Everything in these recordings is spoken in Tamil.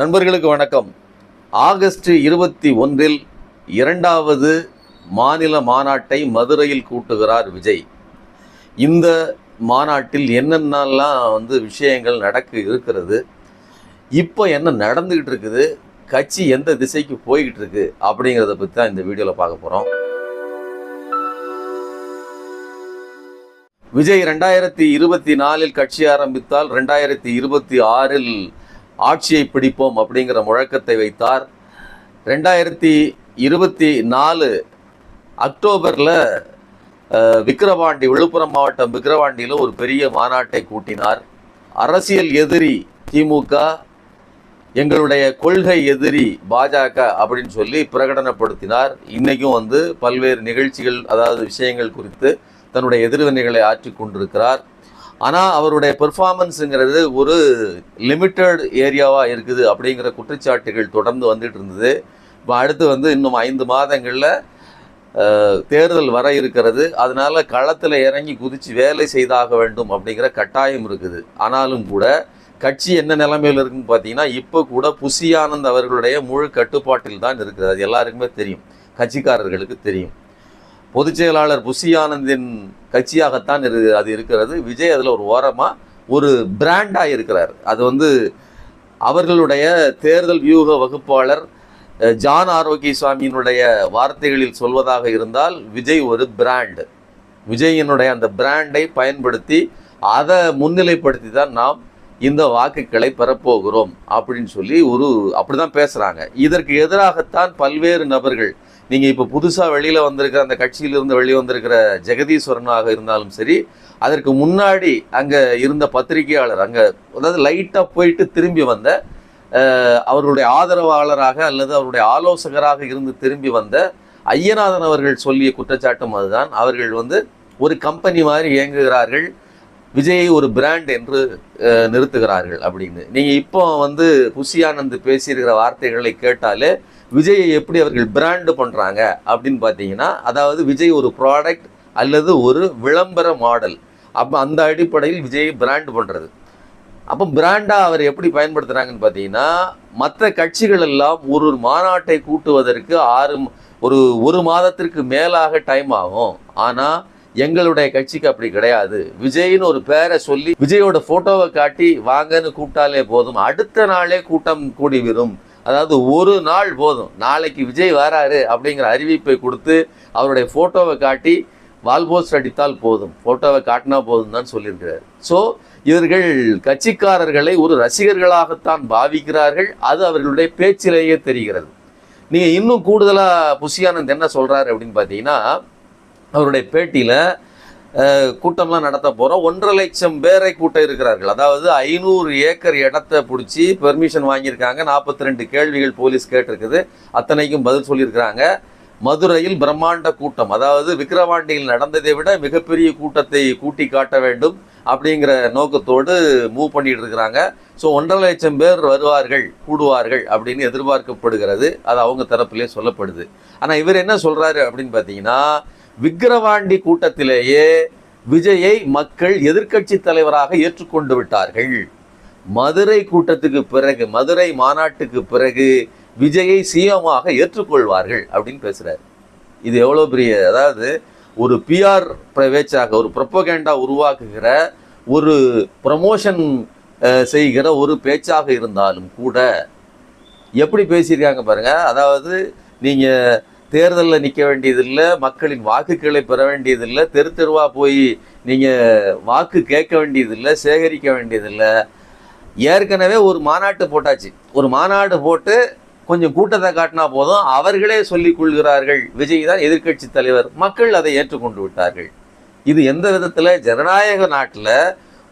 நண்பர்களுக்கு வணக்கம். ஆகஸ்ட் இருபத்தி ஒன்றில் இரண்டாவது மாநில மாநாட்டை மதுரையில் கூட்டுகிறார் விஜய். இந்த மாநாட்டில் என்னென்னலாம் வந்து விஷயங்கள் நடக்க இருக்கிறது இப்போ என்ன நடந்துக்கிட்டு இருக்குது கட்சி எந்த திசைக்கு போய்கிட்டு இருக்கு அப்படிங்கிறத பற்றி தான் இந்த வீடியோவில் பார்க்க போகிறோம் விஜய் ரெண்டாயிரத்தி இருபத்தி நாலில் கட்சி ஆரம்பித்தால் ரெண்டாயிரத்தி இருபத்தி ஆறில் ஆட்சியை பிடிப்போம் அப்படிங்கிற முழக்கத்தை வைத்தார். ரெண்டாயிரத்தி இருபத்தி நாலு அக்டோபரில் விக்கிரவாண்டி விழுப்புரம் மாவட்டம் விக்கிரவாண்டியில் ஒரு பெரிய மாநாட்டை கூட்டினார். அரசியல் எதிரி திமுக எங்களுடைய கொள்கை எதிரி பாஜக அப்படின்னு சொல்லி பிரகடனப்படுத்தினார். இன்றைக்கும் வந்து பல்வேறு நிகழ்ச்சிகள் அதாவது விஷயங்கள் குறித்து தன்னுடைய எதிர்வினைகளை ஆற்றி கொண்டிருக்கிறார் ஆனால் அவருடைய பெர்ஃபார்மன்ஸுங்கிறது ஒரு லிமிட்டட் ஏரியாவாக இருக்குது அப்படிங்கிற குற்றச்சாட்டுகள் தொடர்ந்து வந்துட்டு இருந்தது. இப்போ அடுத்து வந்து இன்னும் ஐந்து மாதங்களில் தேர்தல் வர இருக்கிறது. அதனால் களத்தில் இறங்கி குதித்து வேலை செய்தாக வேண்டும் அப்படிங்கிற கட்டாயம் இருக்குது. ஆனாலும் கூட கட்சி என்ன நிலைமையில் இருக்குன்னு பார்த்தீங்கன்னா இப்போ கூட புஷி ஆனந்த் அவர்களுடைய முழு கட்டுப்பாட்டில் தான் இருக்கிறது அது எல்லாருக்குமே தெரியும். கட்சிக்காரர்களுக்கு தெரியும். பொதுச் செயலாளர் புசி ஆனந்தின் கட்சியாகத்தான் இரு அது இருக்கிறது. விஜய் அதில் ஒரு ஓரமாக ஒரு பிராண்டாக இருக்கிறார். அது வந்து அவர்களுடைய தேர்தல் வியூக வகுப்பாளர் ஜான் ஆரோக்கிய சுவாமியினுடைய வார்த்தைகளில் சொல்வதாக இருந்தால் விஜய் ஒரு பிராண்டு. விஜயினுடைய அந்த பிராண்டை பயன்படுத்தி அதை முன்னிலைப்படுத்தி தான் நாம் இந்த வாக்குகளை பெறப்போகிறோம் அப்படின்னு சொல்லி ஒரு அப்படிதான் பேசுகிறாங்க இதற்கு எதிராகத்தான் பல்வேறு நபர்கள் நீங்கள் இப்போ புதுசாக வெளியில் வந்திருக்கிற அந்த கட்சியிலிருந்து வெளியே வந்திருக்கிற ஜெகதீஸ்வரனாக இருந்தாலும் சரி அதற்கு முன்னாடி அங்கே இருந்த பத்திரிகையாளர் அங்கே அதாவது லைட்டாக போயிட்டு திரும்பி வந்த அவருடைய அவர்களுடைய ஆதரவாளராக அல்லது அவருடைய ஆலோசகராக இருந்து திரும்பி வந்த ஐயநாதன் அவர்கள் சொல்லிய குற்றச்சாட்டும் அதுதான். அவர்கள் வந்து ஒரு கம்பெனி மாதிரி இயங்குகிறார்கள் விஜயை ஒரு பிராண்ட் என்று நிறுத்துகிறார்கள் அப்படின்னு. நீங்கள் இப்போ வந்து புசி ஆனந்த் பேசியிருக்கிற வார்த்தைகளை கேட்டாலே விஜயை எப்படி அவர்கள் பிராண்டு பண்ணுறாங்க அப்படின்னு பார்த்தீங்கன்னா அதாவது விஜய் ஒரு ப்ராடக்ட் அல்லது ஒரு விளம்பர மாடல் அப்போ அந்த அடிப்படையில் விஜயை பிராண்டு பண்ணுறது அப்போ பிராண்டாக அவர் எப்படி பயன்படுத்துகிறாங்கன்னு பார்த்தீங்கன்னா மற்ற கட்சிகள் எல்லாம் ஒரு ஒரு மாநாட்டை கூட்டுவதற்கு ஆறு ஒரு ஒரு மாதத்திற்கு மேலாக டைம் ஆகும். ஆனால் எங்களுடைய கட்சிக்கு அப்படி கிடையாது. விஜய்னு ஒரு பேரை சொல்லி விஜயோட ஃபோட்டோவை காட்டி வாங்கன்னு கூப்பிட்டாலே போதும். அடுத்த நாளே கூட்டம் கூடி வரும் அதாவது ஒரு நாள் போதும். நாளைக்கு விஜய் வராரு அப்படிங்கிற அறிவிப்பை கொடுத்து அவருடைய ஃபோட்டோவை காட்டி வால்போஸ்ட் அடித்தால் போதும். ஃபோட்டோவை காட்டினா போதும் தான் சொல்லியிருக்கிறார். ஸோ இவர்கள் கட்சிக்காரர்களை ஒரு ரசிகர்களாகத்தான் பாவிக்கிறார்கள். அது அவர்களுடைய பேச்சிலேயே தெரிகிறது. நீங்கள் இன்னும் கூடுதலாக புசியானந்த் என்ன சொல்கிறாரு அப்படின்னு பார்த்தீங்கன்னா அவருடைய பேட்டியில் கூட்டம்லாம் நடத்த போகிறோம் ஒன்றரை லட்சம் பேரை கூட்ட இருக்கிறார்கள். அதாவது ஐநூறு ஏக்கர் இடத்த பிடிச்சி பெர்மிஷன் வாங்கியிருக்காங்க. நாற்பத்தி ரெண்டு கேள்விகள் போலீஸ் கேட்டிருக்குது. அத்தனைக்கும் பதில் சொல்லியிருக்கிறாங்க. மதுரையில் பிரம்மாண்ட கூட்டம். அதாவது விக்கிரவாண்டியில் நடந்ததை விட மிகப்பெரிய கூட்டத்தை கூட்டி காட்ட வேண்டும் அப்படிங்கிற நோக்கத்தோடு மூவ் பண்ணிட்டு இருக்கிறாங்க. ஸோ ஒன்றரை லட்சம் பேர் வருவார்கள் கூடுவார்கள் அப்படின்னு எதிர்பார்க்கப்படுகிறது. அது அவங்க தரப்பிலே சொல்லப்படுது. ஆனால் இவர் என்ன சொல்கிறாரு அப்படின்னு பார்த்தீங்கன்னா விக்கிரவாண்டி கூட்டத்திலேயே விஜயை மக்கள் எதிர்க்கட்சி தலைவராக ஏற்றுக்கொண்டு விட்டார்கள். மதுரை கூட்டத்துக்கு பிறகு மதுரை மாநாட்டுக்கு பிறகு விஜயை சிஎமாக ஏற்றுக்கொள்வார்கள் அப்படின்னு பேசுகிறார் இது எவ்வளோ பெரிய அதாவது ஒரு பிஆர் பிரவேச்சாக ஒரு ப்ரொப்பகேண்டா உருவாக்குகிற ஒரு ப்ரமோஷன் செய்கிற ஒரு பேச்சாக இருந்தாலும் கூட எப்படி பேசியிருக்காங்க பாருங்கள் அதாவது நீங்கள் தேர்தலில் நிற்க வேண்டியதில்லை மக்களின் வாக்குகளை பெற வேண்டியதில்லை தெரு தெருவாக போய் நீங்கள் வாக்கு கேட்க வேண்டியதில்லை சேகரிக்க வேண்டியதில்லை. ஏற்கனவே ஒரு மாநாட்டு போட்டாச்சு. ஒரு மாநாடு போட்டு கொஞ்சம் கூட்டத்தை காட்டினா போதும். அவர்களே சொல்லிக் கொள்கிறார்கள். விஜய் தான் எதிர்க்கட்சி தலைவர். மக்கள் அதை ஏற்றுக்கொண்டு விட்டார்கள். இது எந்த விதத்தில்? ஜனநாயக நாட்டில்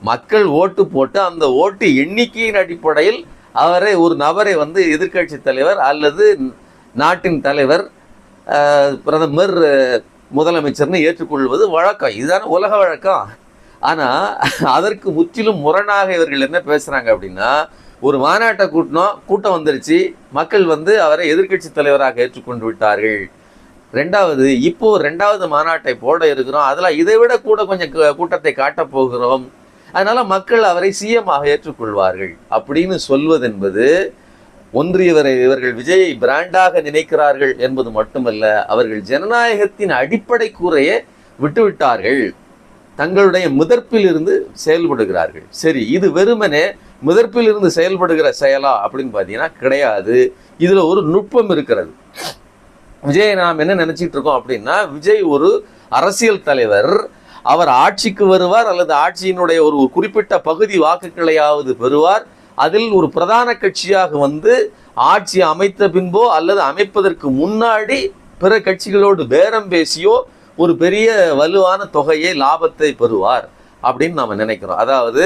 மக்கள் ஓட்டு போட்டு அந்த ஓட்டு எண்ணிக்கையின் அடிப்படையில் அவரை ஒரு நபரை வந்து எதிர்க்கட்சி தலைவர் அல்லது நாட்டின் தலைவர் பிரதமர் முதலமைச்சர்னு ஏற்றுக்கொள்வது வழக்கம். இதுதானே உலக வழக்கம். ஆனால் அதற்கு முற்றிலும் முரணாக இவர்கள் என்ன பேசுகிறாங்க அப்படின்னா ஒரு மாநாட்டை கூட்டினோம் கூட்டம் வந்துருச்சு. மக்கள் வந்து அவரை எதிர்க்கட்சி தலைவராக ஏற்றுக்கொண்டு விட்டார்கள். ரெண்டாவது இப்போ ரெண்டாவது மாநாட்டை போட இருக்கிறோம். அதில் இதை விட கூட கொஞ்சம் கூட்டத்தை காட்டப் போகிறோம். அதனால் மக்கள் அவரை சிஎமாக ஏற்றுக்கொள்வார்கள். அப்படின்னு சொல்வது என்பது ஒன்றியவரை இவர்கள் விஜயை பிராண்டாக நினைக்கிறார்கள் என்பது மட்டுமல்ல அவர்கள் ஜனநாயகத்தின் அடிப்படை கூறையே விட்டுவிட்டார்கள். தங்களுடைய முதற்பில் இருந்து செயல்படுகிறார்கள். சரி இது வெறுமனே முதற்பில் இருந்து செயல்படுகிற செயலா அப்படின்னு பார்த்தீங்கன்னா கிடையாது. இதில் ஒரு நுட்பம் இருக்கிறது. விஜய் நாம் என்ன நினச்சிட்டு இருக்கோம் அப்படின்னா விஜய் ஒரு அரசியல் தலைவர். அவர் ஆட்சிக்கு வருவார் அல்லது ஆட்சியினுடைய ஒரு குறிப்பிட்ட பகுதி வாக்குகளையாவது பெறுவார். அதில் ஒரு பிரதான கட்சியாக வந்து ஆட்சி அமைத்த பின்போ அல்லது அமைப்பதற்கு முன்னாடி பிற கட்சிகளோடு பேரம் பேசியோ ஒரு பெரிய வலுவான தொகையை லாபத்தை பெறுவார் அப்படின்னு நாம் நினைக்கிறோம். அதாவது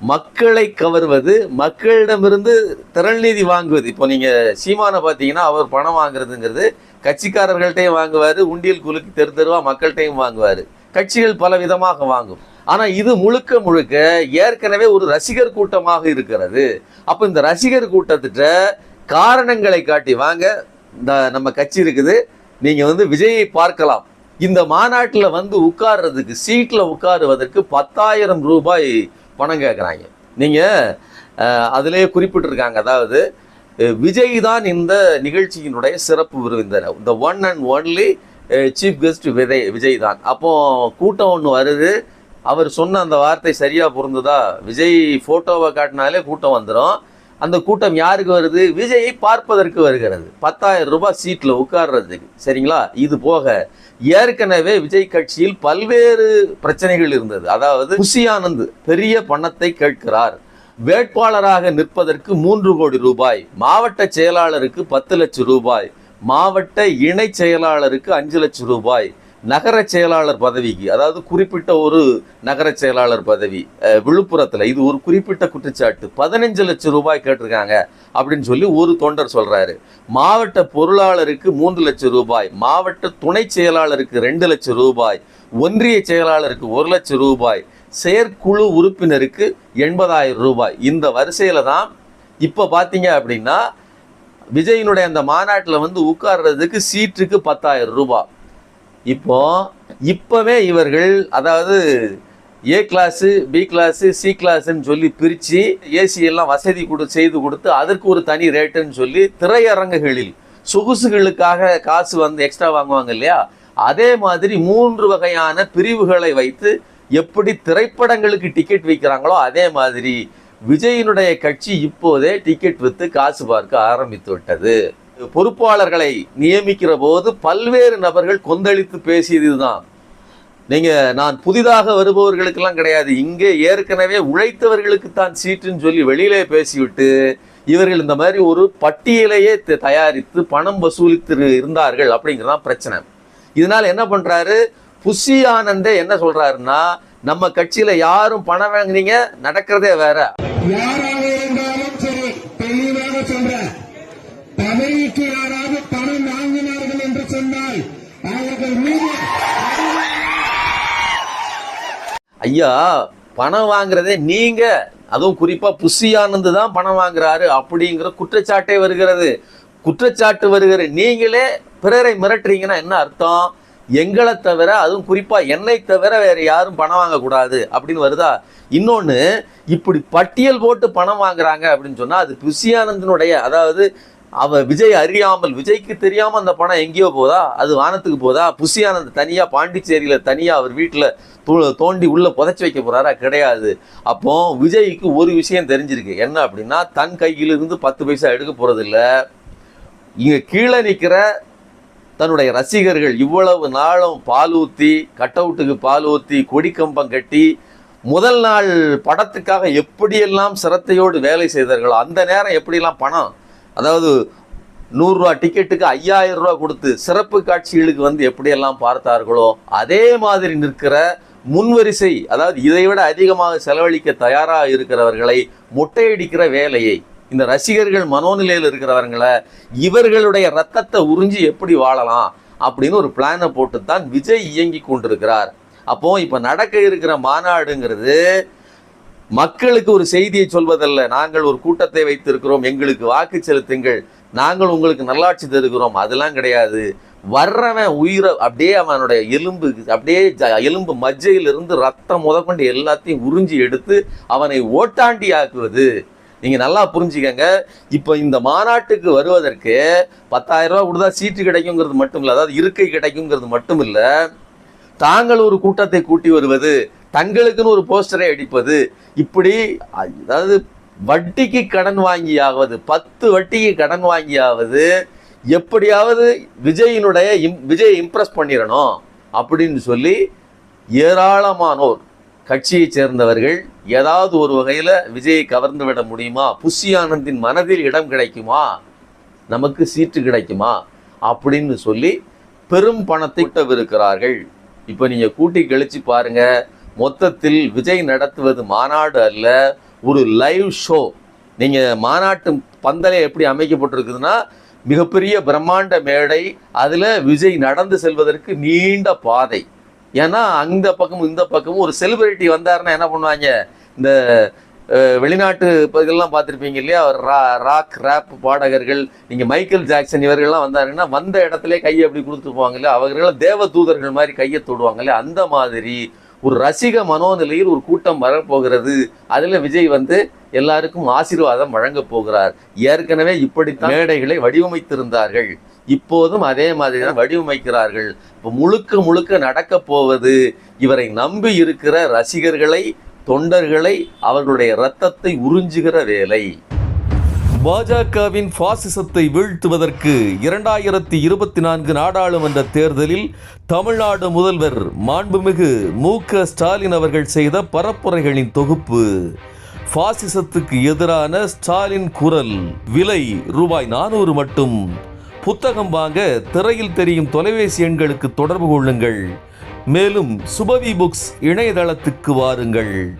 மக்களை கவர்வது மக்களிடமிருந்து திரள்நிதி வாங்குவது. இப்போ நீங்கள் சீமானை பார்த்தீங்கன்னா அவர் பணம் வாங்குறதுங்கிறது கட்சிக்காரர்கள்ட்டையும் வாங்குவார் உண்டியல் குழுக்கு தெரு தெருவாக மக்கள்கிட்டையும் வாங்குவார். கட்சிகள் பல விதமாக வாங்கும். ஆனால் இது முழுக்க முழுக்க ஏற்கனவே ஒரு ரசிகர் கூட்டமாக இருக்கிறது. அப்போ இந்த ரசிகர் கூட்டத்திட்ட காரணங்களை காட்டி வாங்க இந்த நம்ம கட்சி இருக்குது நீங்கள் வந்து விஜயை பார்க்கலாம். இந்த மாநாட்டில் வந்து உட்கார்றதுக்கு சீட்டில் உட்காருவதற்கு பத்தாயிரம் ரூபாய் பணம் கேட்குறாங்க நீங்கள் அதிலே குறிப்பிட்டிருக்காங்க. அதாவது விஜய் தான் இந்த நிகழ்ச்சியினுடைய சிறப்பு விருந்தினர். இந்த one and only chief guest Vijay Vijay தான். அப்போது கூட்டம் ஒன்று வருது. அவர் சொன்ன அந்த வார்த்தை சரியா பொருந்துதா விஜய் போட்டோவை காட்டினாலே கூட்டம் வந்துடும் அந்த கூட்டம் யாருக்கு வருது? விஜயை பார்ப்பதற்கு வருகிறது. பத்தாயிரம் ரூபாய் சீட்டில் உட்கார்றதுக்கு. சரிங்களா? இது போக ஏற்கனவே விஜய் கட்சியில் பல்வேறு பிரச்சனைகள் இருந்தது. அதாவது குஷியானந்த் பெரிய பணத்தை கேட்கிறார். வேட்பாளராக நிற்பதற்கு மூன்று கோடி ரூபாய். மாவட்ட செயலாளருக்கு பத்து லட்சம் ரூபாய். மாவட்ட இணை செயலாளருக்கு அஞ்சு லட்சம் ரூபாய். நகர செயலாளர் பதவிக்கு அதாவது குறிப்பிட்ட ஒரு நகர செயலாளர் பதவி விழுப்புரத்தில் இது ஒரு குறிப்பிட்ட குற்றச்சாட்டு. பதினஞ்சு லட்சம் ரூபாய் கேட்டிருக்காங்க அப்படின்னு சொல்லி ஒரு தொண்டர் சொல்கிறாரு மாவட்ட பொருளாளருக்கு மூன்று லட்சம் ரூபாய் மாவட்ட துணை செயலாளருக்கு ரெண்டு லட்சம் ரூபாய் ஒன்றிய செயலாளருக்கு ஒரு லட்சம் ரூபாய் செயற்குழு உறுப்பினருக்கு எண்பதாயிரம் ரூபாய். இந்த வரிசையில் தான் இப்போ பார்த்தீங்க அப்படின்னா விஜயினுடைய அந்த மாநாட்டில் வந்து உட்கார்றதுக்கு சீட்டுக்கு பத்தாயிரம் ரூபாய். இப்போ இப்போவே இவர்கள் அதாவது A class B class C கிளாஸுன்னு சொல்லி பிரித்து ஏசி எல்லாம் வசதி கொடு செய்து கொடுத்து அதற்கு ஒரு தனி ரேட்டுன்னு சொல்லி திரையரங்குகளில் சொகுசுகளுக்காக காசு வந்து எக்ஸ்ட்ரா வாங்குவாங்க இல்லையா? அதே மாதிரி மூன்று வகையான பிரிவுகளை வைத்து எப்படி திரைப்படங்களுக்கு டிக்கெட் விற்கிறாங்களோ அதே மாதிரி விஜயினுடைய கட்சி இப்போதே டிக்கெட் விற்று காசு பார்க்க ஆரம்பித்து விட்டது. பொறுப்பாளர்களை நியமிக்கிற போது பல்வேறு நபர்கள் கொந்தளித்து பேசியது இதுதான். நீங்கள் நான் புதிதாக வருபவர்களுக்கெல்லாம் கிடையாது. இங்கே ஏற்கனவே உழைத்தவர்களுக்கு தான் சீட்டுன்னு சொல்லி வெளியிலே பேசிவிட்டு இவர்கள் இந்த மாதிரி ஒரு பட்டியலையே தயாரித்து பணம் வசூலித்து இருந்தார்கள் அப்படிங்கிறதான் பிரச்சனை. இதனால் என்ன பண்ணுறாரு புஷி ஆனந்தே என்ன சொல்கிறாருன்னா நம்ம கட்சியில் யாரும் பணம் வாங்குனீங்க நடக்கிறதே வேற. யாராக இருந்தாலும் சரி தெளிவாக சொல்கிறேன் பதவிக்கு யாராவது பணம் வாங்கினார்கள் என்று சொன்னால் அவர்கள் மீது ஐயா பணம் வாங்குறதே நீங்க. அதுவும் குறிப்பா புஷி தான் பணம் வாங்குறாரு அப்படிங்கிற குற்றச்சாட்டே வருகிறது. குற்றச்சாட்டு வருகிற நீங்களே பிறரை மிரட்டுறீங்கன்னா என்ன அர்த்தம்? எங்களை தவிர அதுவும் குறிப்பா என்னை தவிர வேற யாரும் பணம் வாங்கக்கூடாது அப்படின்னு வருதா? இன்னொன்னு இப்படி பட்டியல் போட்டு பணம் வாங்குறாங்க அப்படின்னு சொன்னா அது புஷி அதாவது அவள் விஜய் அறியாமல் விஜய்க்கு தெரியாமல் அந்த பணம் எங்கேயோ போதா? அது வானத்துக்கு போதா? புஷி ஆனந்த் தனியாக பாண்டிச்சேரியில் தனியாக அவர் வீட்டில் தூ- தோண்டி உள்ளே புதைச்சி வைக்க போகிறாரா கிடையாது. அப்போ விஜய்க்கு ஒரு விஷயம் தெரிஞ்சிருக்கு. என்ன அப்படின்னா தன் கையிலிருந்து பத்து பைசா எடுக்க போகிறதில்ல இங்கே கீழே நிற்கிற தன்னுடைய ரசிகர்கள் இவ்வளவு நாளும் பால் ஊற்றி கட் அவுட்டுக்கு பால் ஊற்றி கொடி கம்பம் கட்டி முதல் நாள் படத்துக்காக எப்படியெல்லாம் சிரத்தையோடு வேலை செய்தார்களோ அந்த நேரம் எப்படியெல்லாம் பணம் அதாவது நூறுரூவா டிக்கெட்டுக்கு ஐயாயிரம் ரூபா கொடுத்து சிறப்பு காட்சிகளுக்கு வந்து எப்படியெல்லாம் பார்த்தார்களோ அதே மாதிரி நிற்கிற முன்வரிசை அதாவது இதை விட அதிகமாக செலவழிக்க தயாராக இருக்கிறவர்களை மொட்டையடிக்கிற வேலையை இந்த ரசிகர்கள் மனோநிலையில் இருக்கிறவர்களை இவர்களுடைய ரத்தத்தை உறிஞ்சி எப்படி வாழலாம் அப்படின்னு ஒரு பிளானை போட்டு தான் விஜய் இயங்கி கொண்டிருக்கிறார். அப்போ இப்போ நடக்க இருக்கிற மாநாடுங்கிறது மக்களுக்கு ஒரு செய்தியை சொல்வதல்ல. நாங்கள் ஒரு கூட்டத்தை வைத்திருக்கிறோம். எங்களுக்கு வாக்கு செலுத்துங்கள். நாங்கள் உங்களுக்கு நல்லாட்சி தருகிறோம். அதெல்லாம் கிடையாது. வர்றவன் உயிரை அப்படியே அவனுடைய எலும்பு அப்படியே எலும்பு மஜ்ஜையிலிருந்து ரத்தம் முதற்கொண்டு எல்லாத்தையும் உறிஞ்சி எடுத்து அவனை ஓட்டாண்டி ஆக்குவது நீங்கள் நல்லா புரிஞ்சுக்கங்க. இப்போ இந்த மாநாட்டுக்கு வருவதற்கு பத்தாயிரம் கொடுத்தா சீட்டு கிடைக்குங்கிறது மட்டும் இல்லை அதாவது இருக்கை கிடைக்குங்கிறது மட்டும் இல்லை தாங்கள் ஒரு கூட்டத்தை கூட்டி வருவது. தங்களுக்குன்னு ஒரு போஸ்டரை அடிப்பது இப்படி அதாவது வட்டிக்கு கடன் வாங்கியாவது பத்து வட்டிக்கு கடன் வாங்கியாவது எப்படியாவது விஜயினுடைய இம் விஜய் இம்ப்ரெஸ் பண்ணிடணும் அப்படின்னு சொல்லி ஏராளமானோர் கட்சியைச் சேர்ந்தவர்கள் ஏதாவது ஒரு வகையில் விஜயை கவர்ந்து விட முடியுமா? புஷி ஆனந்தின் மனதில் இடம் கிடைக்குமா? நமக்கு சீட்டு கிடைக்குமா? அப்படின்னு சொல்லி பெரும் பணத்தை விட்டவிருக்கிறார்கள் இப்போ நீங்கள் கூட்டி கழிச்சு பாருங்க மொத்தத்தில் விஜய் நடத்துவது மாநாடு அல்ல ஒரு லைவ் ஷோ நீங்கள் மாநாட்டு பந்தலே எப்படி அமைக்கப்பட்டிருக்குதுன்னா மிகப்பெரிய பிரம்மாண்ட மேடை அதில் விஜய் நடந்து செல்வதற்கு நீண்ட பாதை. ஏன்னா அந்த பக்கமும் இந்த பக்கமும் ஒரு செலிபிரிட்டி வந்தாருன்னா என்ன பண்ணுவாங்க? இந்த வெளிநாட்டு பகுதிகள்லாம் இதெல்லாம் பார்த்துருப்பீங்க இல்லையா? ரா ராக் ரேப் பாடகர்கள் நீங்கள் மைக்கேல் ஜாக்சன் இவர்கள்லாம் வந்தாருன்னா வந்த இடத்துல கையை அப்படி கொடுத்து போவாங்க இல்லையா? அவர்களெல்லாம் தேவ தூதர்கள் மாதிரி கையை தொடுவாங்க இல்லையா? அந்த மாதிரி ஒரு ரசிக மனோநிலையில் ஒரு கூட்டம் வரப்போகிறது. அதில் விஜய் வந்து எல்லாருக்கும் ஆசீர்வாதம் வழங்கப் போகிறார். ஏற்கனவே இப்படித்தான் மேடைகளை வடிவமைத்திருந்தார்கள். இப்போதும் அதே மாதிரி தான் வடிவமைக்கிறார்கள். இப்போ முழுக்க முழுக்க நடக்கப் போவது இவரை நம்பி இருக்கிற ரசிகர்களை தொண்டர்களை அவர்களுடைய இரத்தத்தை உறிஞ்சுகிற வேலை. பாஜகவின் பாசிசத்தை வீழ்த்துவதற்கு இரண்டாயிரத்தி இருபத்தி நான்கு நாடாளுமன்ற தேர்தலில் தமிழ்நாடு முதல்வர் மாண்புமிகு மு க ஸ்டாலின் அவர்கள் செய்த பரப்புரைகளின் தொகுப்பு. பாசிசத்துக்கு எதிரான ஸ்டாலின் குரல் விலை ரூபாய் நானூறு மட்டும். புத்தகம் வாங்க திரையில் தெரியும் தொலைபேசி எண்களுக்கு தொடர்பு கொள்ளுங்கள். மேலும் சுபவி புக்ஸ் இணையதளத்துக்கு வாருங்கள்.